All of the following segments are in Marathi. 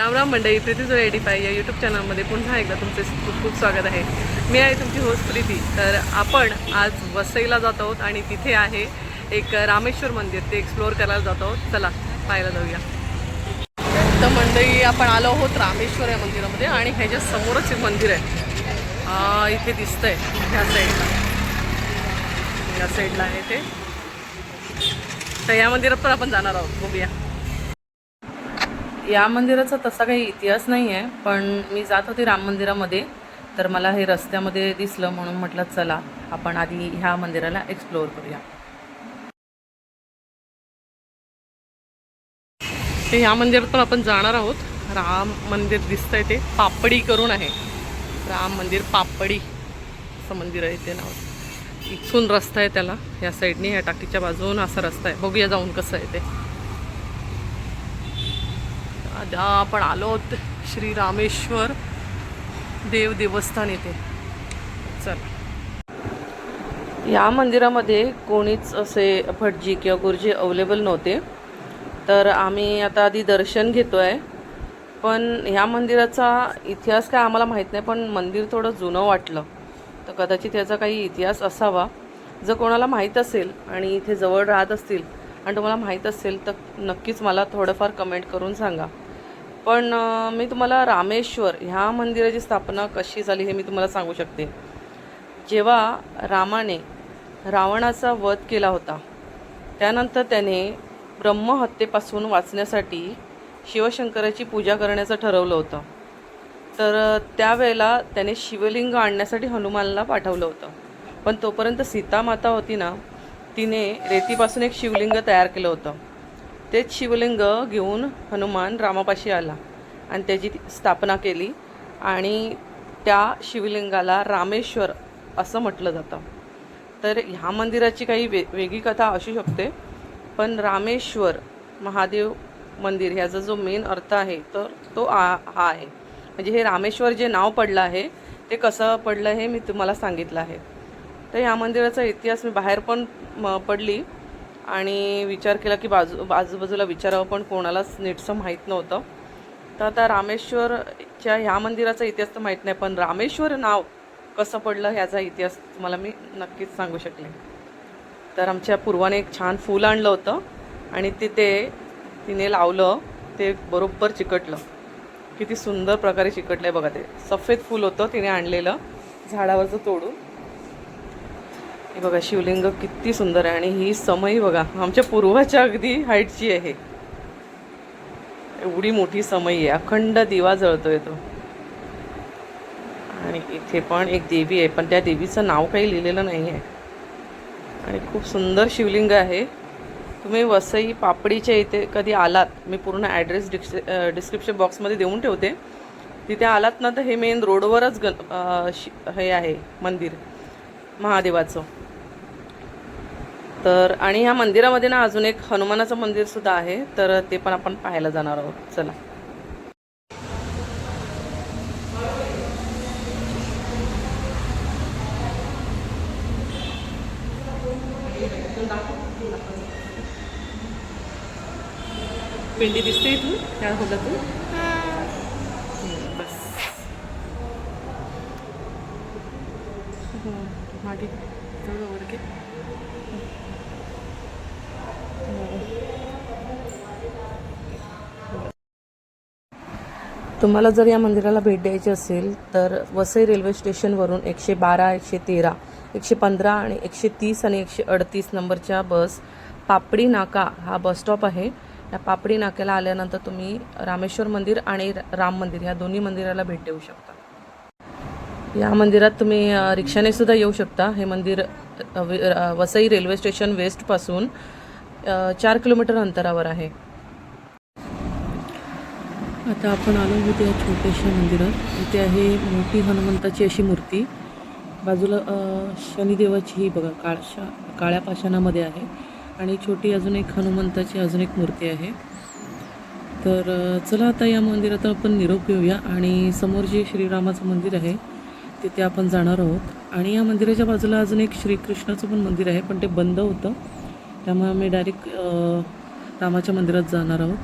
राम राम मंडळी प्रीती जो एडीफाय या यूट्यूब चॅनलमध्ये पुन्हा एकदा तुमचे खूप खूप स्वागत आहे. मी आहे तुमची होस्ट प्रीती. तर आपण आज वसईला जात आहोत आणि तिथे आहे एक रामेश्वर मंदिर. ते एक्सप्लोअर करायला जात आहोत. चला पाहायला जाऊया. तर मंडळी आपण आलो आहोत रामेश्वर या मंदिरामध्ये आणि ह्याच्या समोरच एक मंदिर आहे इथे इथे दिसतंय ह्या साईडला या साईडला आहे ते. तर या मंदिरात पण आपण जाणार आहोत. बघूया. या मंदिराचा तसा काही इतिहास नाही आहे पण मी जात होते राम मंदिरामध्ये. तर मला हे रस्त्यामध्ये दिसलं म्हणून म्हटलं चला आपण आधी ह्या मंदिराला एक्सप्लोअर करूया. ते ह्या मंदिरात पण आपण जाणार आहोत. राम मंदिर दिसतंय ते. पापडी करून आहे. राम मंदिर पापडी. असं मंदिर आहे ते नाव. इथून रस्ता आहे त्याला. या साईडने या टाकीच्या बाजून असा रस्ता आहे. बघूया जाऊन कसं आहे ते. आता आपण आलो श्री रामेश्वर देव देवस्थान येथे. चल. या मंदिरामध्ये कोणीच असे भटजी किंवा गुरुजी अवेलेबल नव्हते. तर आम्ही आता आधी दर्शन घेतो आहे पण ह्या मंदिराचा इतिहास काय आम्हाला माहीत नाही पण मंदिर थोडं जुनं वाटलं. तर कदाचित याचा काही इतिहास असावा. जर कोणाला माहीत असेल आणि इथे जवळ राहत असतील आणि तुम्हाला माहीत असेल तर नक्कीच मला थोडंफार कमेंट करून सांगा. पण मी तुम्हाला रामेश्वर ह्या मंदिराची स्थापना कशी झाली हे मी तुम्हाला सांगू शकते. जेव्हा रामाने रावणाचा वध केला होता त्यानंतर त्याने ब्रह्महत्येपासून वाचण्यासाठी शिवशंकराची पूजा करण्याचं ठरवलं होतं. तर त्यावेळेला त्याने शिवलिंग आणण्यासाठी हनुमानला पाठवलं होतं. पण तोपर्यंत सीता माता होती ना तिने रेतीपासून एक शिवलिंग तयार केलं होतं. तेच शिवलिंग घेऊन हनुमान रामापाशी आला आणि त्याची ती स्थापना केली आणि त्या शिवलिंगाला रामेश्वर असं म्हटलं जातं. तर ह्या मंदिराची काही वे वेगळी कथा असू शकते पण रामेश्वर महादेव मंदिर ह्याचा जो मेन अर्थ आहे तर तो आ हा आहे. म्हणजे हे रामेश्वर जे नाव पडलं आहे ते कसं पडलं हे मी तुम्हाला सांगितलं आहे. तर ह्या मंदिराचा इतिहास मी बाहेर पण म, पडली. आणि विचार केला की बाजू आजूबाजूला विचारावं पण कोणालाच नीटसं माहीत नव्हतं. तर आता रामेश्वरच्या ह्या मंदिराचा इतिहास तर माहीत नाही पण रामेश्वर नाव कसं पडलं ह्याचा इतिहास तुम्हाला मी नक्कीच सांगू शकले. तर आमच्या पूर्वाने एक छान फूल आणलं होतं आणि तिथे तिने लावलं ते बरोबर चिकटलं. किती सुंदर प्रकारे चिकटलं आहे बघा ते. सफेद फूल होतं तिने आणलेलं झाडावरचं तोडून. हे बघा शिवलिंग किती सुंदर आहे आणि ही समई बघा आमच्या पूर्वाच्या अगदी हाईटची आहे. एवढी मोठी समई आहे अखंड दिवा जळतोय तो. आणि इथे पण एक देवी आहे पण त्या देवीचं नाव काही लिहिलेलं नाही आहे आणि खूप सुंदर शिवलिंग आहे. तुम्ही वसई पापडीच्या इथे कधी आलात मी पूर्ण ॲड्रेस डिक्स डिस्क्रिप्शन बॉक्समध्ये देऊन ठेवते. तिथे आलात ना तर हे मेन रोडवरच गण शि- हे आहे मंदिर. महादेवाचं. तर आणि ह्या मंदिरामध्ये ना अजून एक हनुमानाचं मंदिर सुद्धा आहे तर ते पण आपण पाहायला जाणार आहोत. चला. पिंडी दिसते इथून? त्या होलातून बस. हो, मागे. जवळ वर तुम्हाला जर या मंदिराला भेट द्यायची असेल तर वसई रेल्वे स्टेशनवरून एकशे बारा एकशे तेरा एकशे पंधरा आणि एकशे तीस आणि एकशे अडतीस नंबरच्या बस पापडी नाका हा बस स्टॉप आहे. या पापडी नाक्याला आल्यानंतर तुम्ही रामेश्वर मंदिर आणि राम मंदिर ह्या दोन्ही मंदिराला भेट देऊ शकता. या मंदिरात तुम्ही रिक्षाने सुद्धा येऊ शकता. हे मंदिर वसई रेल्वे स्टेशन वेस्टपासून चार किलोमीटर अंतरावर आहे. आता आपण आलो आहोत या छोट्याशा मंदिरात. इथे आहे मोठी हनुमंताची अशी मूर्ती. बाजूला शनिदेवाची ही बघा काळशा काळ्या पाषाणामध्ये आहे. आणि छोटी अजून एक हनुमंताची अजून एक मूर्ती आहे. तर चला आता या मंदिरात आपण निरोप घेऊया. आणि समोर जे श्रीरामाचं मंदिर आहे तिथे आपण जाणार आहोत. आणि या मंदिराच्या बाजूला अजून एक श्रीकृष्णाचं पण मंदिर आहे पण ते बंद होतं. त्यामुळे आम्ही डायरेक्ट रामाच्या मंदिरात जाणार आहोत.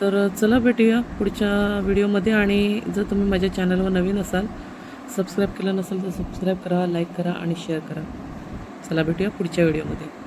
तर चला भेटूया पुढच्या व्हिडिओमध्ये आणि जर तुम्ही माझ्या चॅनलवर नवीन असाल सबस्क्राईब केलं नसेल तर सबस्क्राईब करा लाईक करा आणि शेअर करा. चला भेटूया पुढच्या व्हिडिओमध्ये.